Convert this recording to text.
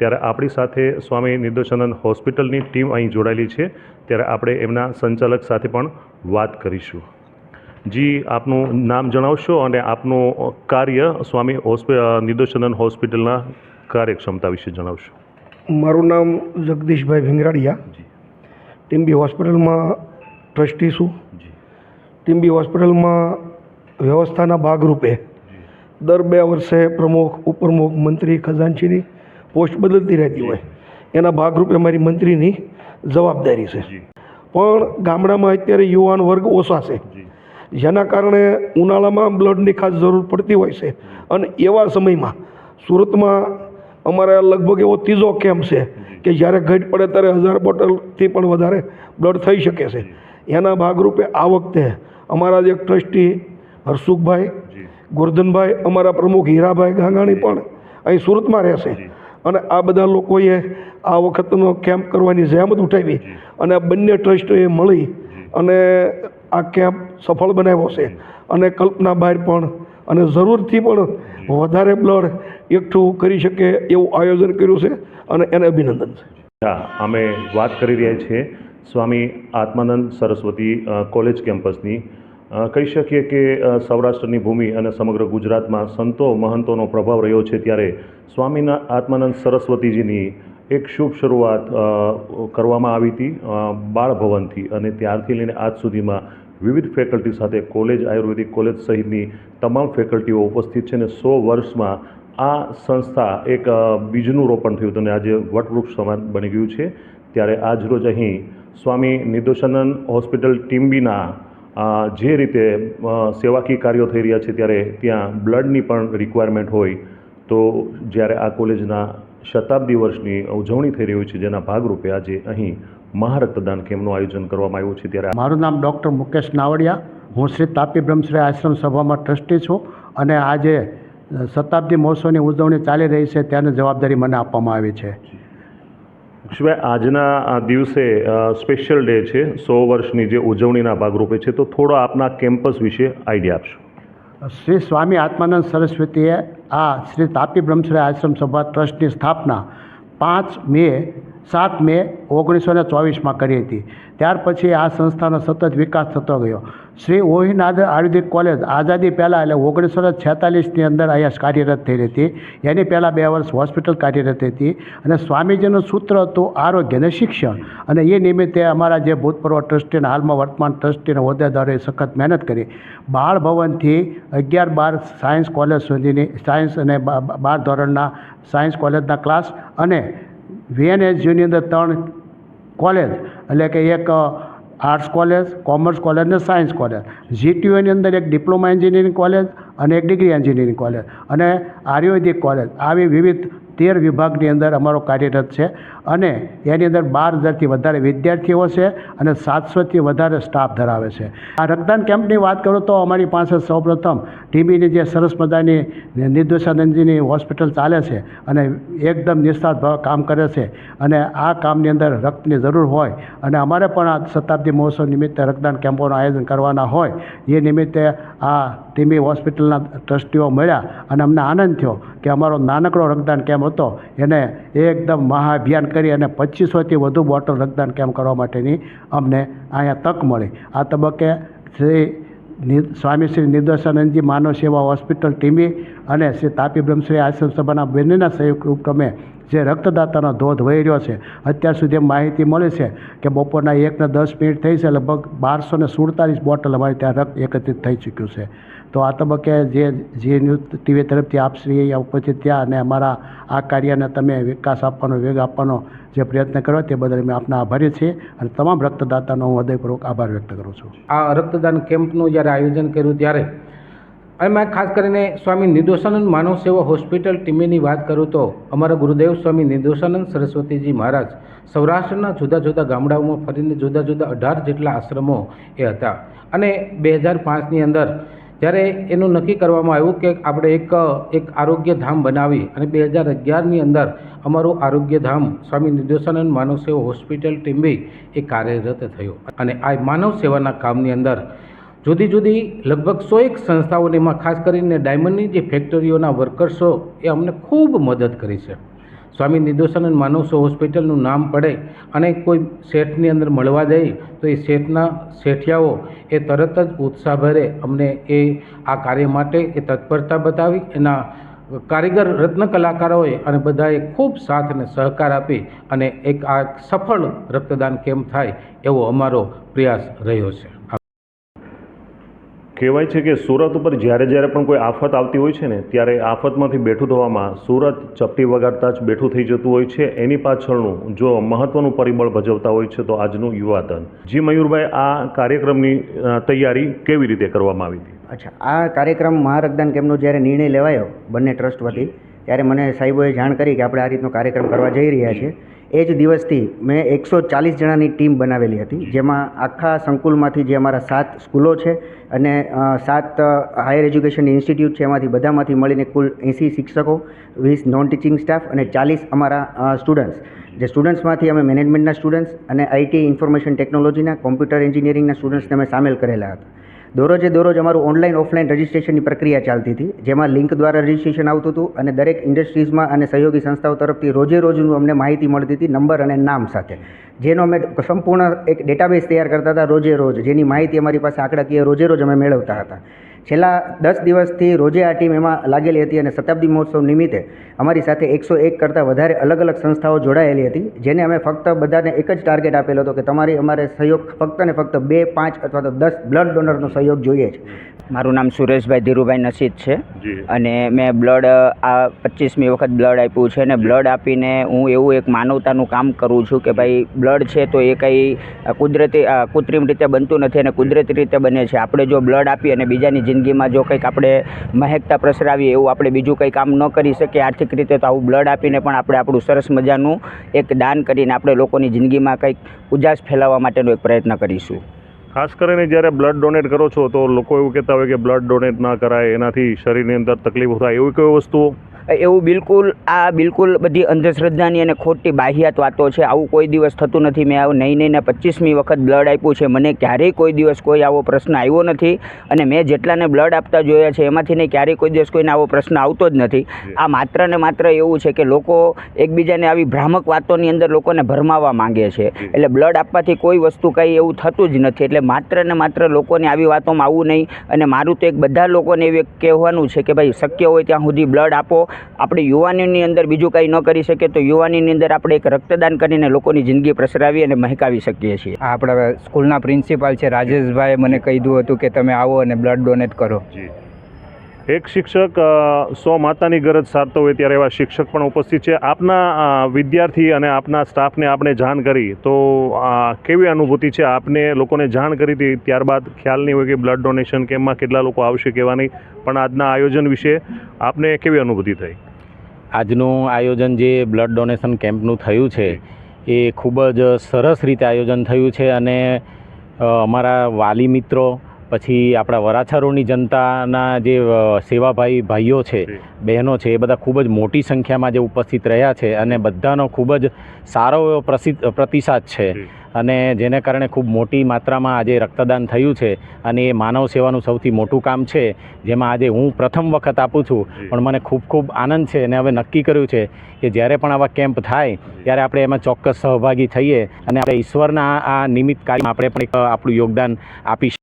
ત્યારે આપણી સાથે સ્વામી નિર્દોષાનંદ હોસ્પિટલની ટીમ અહીં જોડાયેલી છે. ત્યારે આપણે એમના સંચાલક સાથે પણ વાત કરીશું. જી આપનું નામ જણાવશો અને આપનું કાર્ય સ્વામી હોસ્પિ નિર્દોષાનંદ હોસ્પિટલના કાર્યક્ષમતા વિશે જણાવશો. મારું નામ જગદીશભાઈ ભીંગરાડિયા. ટીમ્બી હોસ્પિટલમાં ટ્રસ્ટી છું. ટીમ્બી હોસ્પિટલમાં વ્યવસ્થાના ભાગરૂપે દર બે વર્ષે પ્રમુખ ઉપપ્રમુખ મંત્રી ખજાનચીની પોસ્ટ બદલતી રહેતી હોય. એના ભાગરૂપે મારી મંત્રીની જવાબદારી છે. પણ ગામડામાં અત્યારે યુવાન વર્ગ ઓછા છે. જેના કારણે ઉનાળામાં બ્લડની ખાસ જરૂર પડતી હોય છે. અને એવા સમયમાં સુરતમાં અમારે લગભગ એવો ત્રીજો કેમ્પ છે કે જ્યારે ઘટ પડે ત્યારે હજાર બોટલથી પણ વધારે બ્લડ થઈ શકે છે. એના ભાગરૂપે આ વખતે અમારા જે ટ્રસ્ટી હર્ષુખભાઈ ગોરધનભાઈ અમારા પ્રમુખ હીરાભાઈ ગાંગાણી પણ અહીં સુરતમાં રહેશે. અને આ બધા લોકોએ આ વખતનો કેમ્પ કરવાની જહેમત ઉઠાવી અને આ બંને ટ્રસ્ટોએ મળી અને આ કેમ્પ સફળ બનાવ્યો છે. અને કલ્પના બહાર પણ અને જરૂરથી પણ વધારે બ્લડ એકઠું કરી શકે એવું આયોજન કર્યું છે અને એને અભિનંદન છે. હા અમે વાત કરી રહ્યા છીએ સ્વામી આત્માનંદ સરસ્વતી કોલેજ કેમ્પસની કહી શકીએ કે સૌરાષ્ટ્રની ભૂમિ અને સમગ્ર ગુજરાતમાં સંતો મહંતોનો પ્રભાવ રહ્યો છે ત્યારે સ્વામીના આત્માનંદ સરસ્વતીજીની એક શુભ શરૂઆત કરવામાં આવી હતી બાળભવનથી અને ત્યારથી લઈને આજ સુધીમાં વિવિધ ફેકલ્ટી સાથે કોલેજ, આયુર્વેદિક કોલેજ સહિતની તમામ ફેકલ્ટીઓ ઉપસ્થિત છે અને સો વર્ષમાં આ સંસ્થા એક બીજનું રોપણ થયું હતું અને આજે વટવૃક્ષ સમાન બની ગયું છે. ત્યારે આજ રોજ અહીં સ્વામી નિર્દોષાનંદ હોસ્પિટલ ટીમ્બીના જે રીતે સેવાકીય કાર્યો થઈ રહ્યા છે ત્યારે ત્યાં બ્લડની પણ રિક્વાયરમેન્ટ હોય તો જ્યારે આ કોલેજના શતાબ્દી વર્ષની ઉજવણી થઈ રહી છે જેના ભાગરૂપે આજે અહીં મહારક્તદાન કેમ્પનું આયોજન કરવામાં આવ્યું છે ત્યારે મારું નામ ડૉક્ટર મુકેશ નાવડિયા હું શ્રી તાપી બ્રહ્મશ્રી આશ્રમ સભામાં ટ્રસ્ટી છું અને આજે શતાબ્દી મહોત્સવની ઉજવણી ચાલી રહી છે ત્યાંની જવાબદારી મને આપવામાં આવી છે. મુકેશભાઈ આજના દિવસે સ્પેશિયલ ડે છે, સો વર્ષની જે ઉજવણીના ભાગરૂપે છે, તો થોડો આપના કેમ્પસ વિશે આઈડિયા આપશો. શ્રી સ્વામી આત્માનંદ સરસ્વતીએ આ શ્રી તાપી બ્રહ્મશ્રી આશ્રમ સભા ટ્રસ્ટની સ્થાપના પાંચ મે સાત મે ઓગણીસો ને ચોવીસમાં કરી હતી. ત્યાર પછી આ સંસ્થાનો સતત વિકાસ થતો ગયો. શ્રી ઓહિનાદ આયુર્વેદિક કોલેજ આઝાદી પહેલાં એટલે ઓગણીસો ને છેતાલીસની અંદર અહીંયા કાર્યરત થઈ હતી એની પહેલાં બે વર્ષ હોસ્પિટલ કાર્યરત હતી અને સ્વામીજીનું સૂત્ર હતું આરોગ્ય અને શિક્ષણ. અને એ નિમિત્તે અમારા જે ભૂતપૂર્વ ટ્રસ્ટીને હાલમાં વર્તમાન ટ્રસ્ટીને હોદ્દેદારોએ સખત મહેનત કરી. બાળ ભવનથી અગિયાર બાર સાયન્સ કોલેજ સુધીની સાયન્સ અને બાર ધોરણના સાયન્સ કોલેજના ક્લાસ અને વીએનએસયુની અંદર ત્રણ કોલેજ એટલે કે એક આર્ટ્સ કોલેજ કોમર્સ કોલેજ અને સાયન્સ કોલેજ જીટીયુની અંદર એક ડિપ્લોમા એન્જિનિયરિંગ કોલેજ અને એક ડિગ્રી એન્જિનિયરિંગ કોલેજ અને આયુર્વેદિક કોલેજ આવી વિવિધ તેર વિભાગની અંદર અમારો કાર્યરત છે અને એની અંદર બાર હજારથી વધારે વિદ્યાર્થીઓ છે અને સાતસોથી વધારે સ્ટાફ ધરાવે છે. આ રક્તદાન કેમ્પની વાત કરું તો અમારી પાસે સૌપ્રથમ ટીબીની જે સરસ મજાની નિર્દોષાનંદજીની હોસ્પિટલ ચાલે છે અને એકદમ નિસ્વાર્થ ભાવ કામ કરે છે અને આ કામની અંદર રક્તની જરૂર હોય અને અમારે પણ આ શતાબ્દી મહોત્સવ નિમિત્તે રક્તદાન કેમ્પોનું આયોજન કરવાના હોય એ નિમિત્તે આ ટીબી હોસ્પિટલના ટ્રસ્ટીઓ મળ્યા અને અમને આનંદ થયો કે અમારો નાનકડો રક્તદાન કેમ્પ હતો. એને એકદમ મહાઅભિયાન કરી અને પચીસોથી વધુ બોટલ રક્તદાન કેમ્પ કરવા માટેની અમને અહીંયા તક મળી. આ તબક્કે શ્રી સ્વામી શ્રી નિર્દોષાનંદજી માનવ સેવા હોસ્પિટલ ટીમી અને શ્રી તાપી બ્રહ્મશ્રી આશ્રમ સભાના બંનેના સંયુક્ત ઉપક્રમે જે રક્તદાતાનો ધોધ વહી રહ્યો છે, અત્યાર સુધી માહિતી મળી છે કે બપોરના એકને દસ મિનિટ થઈ છે, લગભગ બારસો ને સુડતાલીસ બોટલ અમારે ત્યાં રક્ત એકત્રિત થઈ ચૂક્યું છે. તો આ તબક્કે જે જે ન્યૂઝ ટીવી તરફથી આપશ્રી અહીંયા ઉપસ્થિત થયા અને અમારા આ કાર્યને તમે વિકાસ આપવાનો, વેગ આપવાનો જે પ્રયત્ન કર્યો તે બદલ અમે આપના આભારી છીએ અને તમામ રક્તદાતાનો હું હૃદયપૂર્વક આભાર વ્યક્ત કરું છું. આ રક્તદાન કેમ્પનું જ્યારે આયોજન કર્યું ત્યારે એમાં ખાસ કરીને સ્વામી નિર્દોષાનંદ માનવ સેવા હોસ્પિટલ ટીમની વાત કરું તો અમારા ગુરુદેવ સ્વામી નિર્દોષાનંદ સરસ્વતીજી મહારાજ સૌરાષ્ટ્રના જુદા જુદા ગામડાઓમાં ફરીને જુદા જુદા અઢાર જેટલા આશ્રમો એ હતા. અને બે હજાર પાંચની અંદર જ્યારે એનું નક્કી કરવામાં આવ્યું કે આપણે એક એક આરોગ્ય ધામ બનાવી અને બે હજાર અગિયારની અંદર અમારું આરોગ્ય ધામ સ્વામી નિર્દેશાનંદ માનવ સેવા હોસ્પિટલ ટીમ્બી એ કાર્યરત થયું. અને આ માનવ સેવાના કામની અંદર જુદી જુદી લગભગ સો એક સંસ્થાઓને એમાં ખાસ કરીને ડાયમંડની જે ફેક્ટરીઓના વર્કર્સો એ અમને ખૂબ મદદ કરી છે. સ્વામી નિર્દોષાનંદ માનવસો હોસ્પિટલનું નામ પડે અને કોઈ શેઠની અંદર મળવા જઈએ તો એ શેઠના શેઠિયાઓ એ તરત જ ઉત્સાહભરે અમને એ, આ કાર્ય માટે એ તત્પરતા બતાવી. એના કારીગર, રત્ન કલાકારોએ અને બધાએ ખૂબ સાથ અને સહકાર આપી અને એક આ સફળ રક્તદાન કેમ્પ થાય એવો અમારો પ્રયાસ રહ્યો છે. કહેવાય છે કે સુરત ઉપર જ્યારે જ્યારે પણ કોઈ આફત આવતી હોય છે ને, ત્યારે આફતમાંથી બેઠું થવામાં સુરત ચપટી વગાડતા જ બેઠું થઈ જતું હોય છે. એની પાછળનું જો મહત્ત્વનું પરિબળ ભજવતા હોય છે તો આજનું યુવાધન. જી મયુરભાઈ, આ કાર્યક્રમની તૈયારી કેવી રીતે કરવામાં આવી હતી? અચ્છા, આ કાર્યક્રમ મહારગદાન કેમનો જ્યારે નિર્ણય લેવાયો બંને ટ્રસ્ટ વતી, ત્યારે મને સાહેબોએ જાણ કરી કે આપણે આ રીતનો કાર્યક્રમ કરવા જઈ રહ્યા છીએ. એ જ દિવસથી મેં એકસો ચાલીસ જણાની ટીમ બનાવેલી હતી, જેમાં આખા સંકુલમાંથી જે અમારા સાત સ્કૂલો છે અને સાત હાયર એજ્યુકેશન ઇન્સ્ટિટ્યૂટ છે એમાંથી બધામાંથી મળીને કુલ એંસી શિક્ષકો, વીસ નોન ટીચિંગ સ્ટાફ અને ચાલીસ અમારા સ્ટુડન્ટ્સ. જે સ્ટુડન્ટ્સમાંથી અમે મેનેજમેન્ટના સ્ટુડન્ટ્સ અને આઈટી ઇન્ફોર્મેશન ટેકનોલોજીના, કોમ્પ્યુટર એન્જિનિયરિંગના સ્ટુડન્ટ્સને અમે સામેલ કરેલા હતા. દરરોજે દરરોજ અમારું ઓનલાઈન ઓફલાઈન રજિસ્ટ્રેશનની પ્રક્રિયા ચાલતી હતી, જેમાં લિંક દ્વારા રજિસ્ટ્રેશન આવતું હતું અને દરેક ઇન્ડસ્ટ્રીઝમાં અને સહયોગી સંસ્થાઓ તરફથી રોજે રોજનું અમને માહિતી મળતી હતી નંબર અને નામ સાથે. જેનો અમે સંપૂર્ણ એક ડેટાબેઝ તૈયાર કરતા હતા રોજે રોજ, જેની માહિતી અમારી પાસે આંકડાકીય રોજે રોજ અમે મેળવતા હતા. છેલ્લા દસ દિવસથી રોજે આ ટીમ એમાં લાગેલી હતી અને શતાબ્દી મહોત્સવ નિમિત્તે અમારી સાથે એકસો એક કરતાં વધારે અલગ અલગ સંસ્થાઓ જોડાયેલી હતી જેને અમે ફક્ત બધાને એક જ ટાર્ગેટ આપેલો હતો કે તમારી અમારે સહયોગ ફક્ત ને ફક્ત બે પાંચ અથવા તો દસ બ્લડ ડોનરનો સહયોગ જોઈએ છે. મારું નામ સુરેશભાઈ ધીરુભાઈ નસીદ છે અને મેં બ્લડ આ પચીસમી વખત બ્લડ આપ્યું છે અને બ્લડ આપીને હું એવું એક માનવતાનું કામ કરું છું કે ભાઈ બ્લડ છે તો એ કંઈ કુદરતી કૃત્રિમ રીતે બનતું નથી અને કુદરતી રીતે બને છે. આપણે જો બ્લડ આપી અને બીજાની જિંદગીમાં જો કંઈક આપણે મહેકતા પ્રસરાવીએ એવું આપણે બીજું કંઈ કામ ન કરી શકીએ, આર્થિક રીતે તો આવું બ્લડ આપીને પણ આપણે આપણું સરસ મજાનું એક દાન કરીને આપણે લોકોની જિંદગીમાં કંઈક ઉજાસ ફેલાવવા માટેનો એક પ્રયત્ન કરીશું. ખાસ કરીને જ્યારે બ્લડ ડોનેટ કરો છો તો લોકો એવું કહેતા હોય કે બ્લડ ડોનેટ ના કરાય, એનાથી શરીરની અંદર તકલીફો થાય, એવી કઈ વસ્તુઓ? એવું બિલકુલ આ બિલકુલ બધી અંધશ્રદ્ધાની અને ખોટી બાહ્યાત વાતો છે. આવું કોઈ દિવસ થતું નથી. મેં આવું નહીં નહીં ને પચીસમી વખત બ્લડ આપ્યું છે. મને ક્યારેય કોઈ દિવસ કોઈ આવો પ્રશ્ન આવ્યો નથી અને મેં જેટલાને બ્લડ આપતા જોયા છે એમાંથી નહીં ક્યારેય કોઈ દિવસ કોઈને આવો પ્રશ્ન આવતો જ નથી. આ માત્ર ને માત્ર એવું છે કે લોકો એકબીજાને આવી ભ્રામક વાતોની અંદર લોકોને ભરમાવવા માંગે છે. એટલે બ્લડ આપવાથી કોઈ વસ્તુ કંઈ એવું થતું જ નથી. એટલે માત્ર ને માત્ર લોકોને આવી વાતોમાં આવવું નહીં. અને મારું તો એક બધા લોકોને એવું કહેવાનું છે કે ભાઈ શક્ય હોય ત્યાં સુધી બ્લડ આપો. આપણે યુવાનીની અંદર બીજું કંઈ ન કરી શકીએ તો યુવાનીની અંદર આપણે એક રક્તદાન કરીને લોકોની જિંદગી પ્રસરાવી અને મહેકાવી શકીએ છીએ. આ આપણા સ્કૂલના પ્રિન્સિપાલ છે રાજેશભાઈએ મને કીધું હતું કે તમે આવો અને બ્લડ ડોનેટ કરો. જી. એક શિક્ષક સો માતાની ગરજ સારતો હોય ત્યારે એવા શિક્ષક પણ ઉપસ્થિત છે. આપના વિદ્યાર્થી અને આપના સ્ટાફને આપણે જાણ કરી, તો કેવી અનુભૂતિ છે? આપને લોકોને જાણ કરી હતી ત્યારબાદ ખ્યાલ નહીં હોય કે બ્લડ ડોનેશન કેમ્પમાં કેટલા લોકો આવશે, કેવા નહીં, પણ આજના આયોજન વિશે આપને કેવી અનુભૂતિ થઈ? આજનું આયોજન જે બ્લડ ડોનેશન કેમ્પનું થયું છે, એ ખૂબ જ સરસ રીતે આયોજન થયું છે અને અમારા વાલી મિત્રો પછી આપણા વરાછારોની જનતાના જે સેવાભાઈ ભાઈઓ છે બહેનો છે એ બધા ખૂબ જ મોટી સંખ્યામાં જે ઉપસ્થિત રહ્યા છે અને બધાનો ખૂબ જ સારો એવો પ્રસિદ્ધ પ્રતિસાદ છે. અને જેને કારણે ખૂબ મોટી માત્રામાં આજે રક્તદાન થયું છે અને એ માનવ સેવાનું સૌથી મોટું કામ છે જેમાં આજે હું પ્રથમ વખત આપું છું. પણ મને ખૂબ ખૂબ આનંદ છે અને હવે નક્કી કર્યું છે કે જ્યારે પણ આવા કેમ્પ થાય ત્યારે આપણે એમાં ચોક્કસ સહભાગી થઈએ અને આપણે ઈશ્વરના આ નિમિત્ત કાર્યમાં આપણે પણ એક આપણું યોગદાન આપી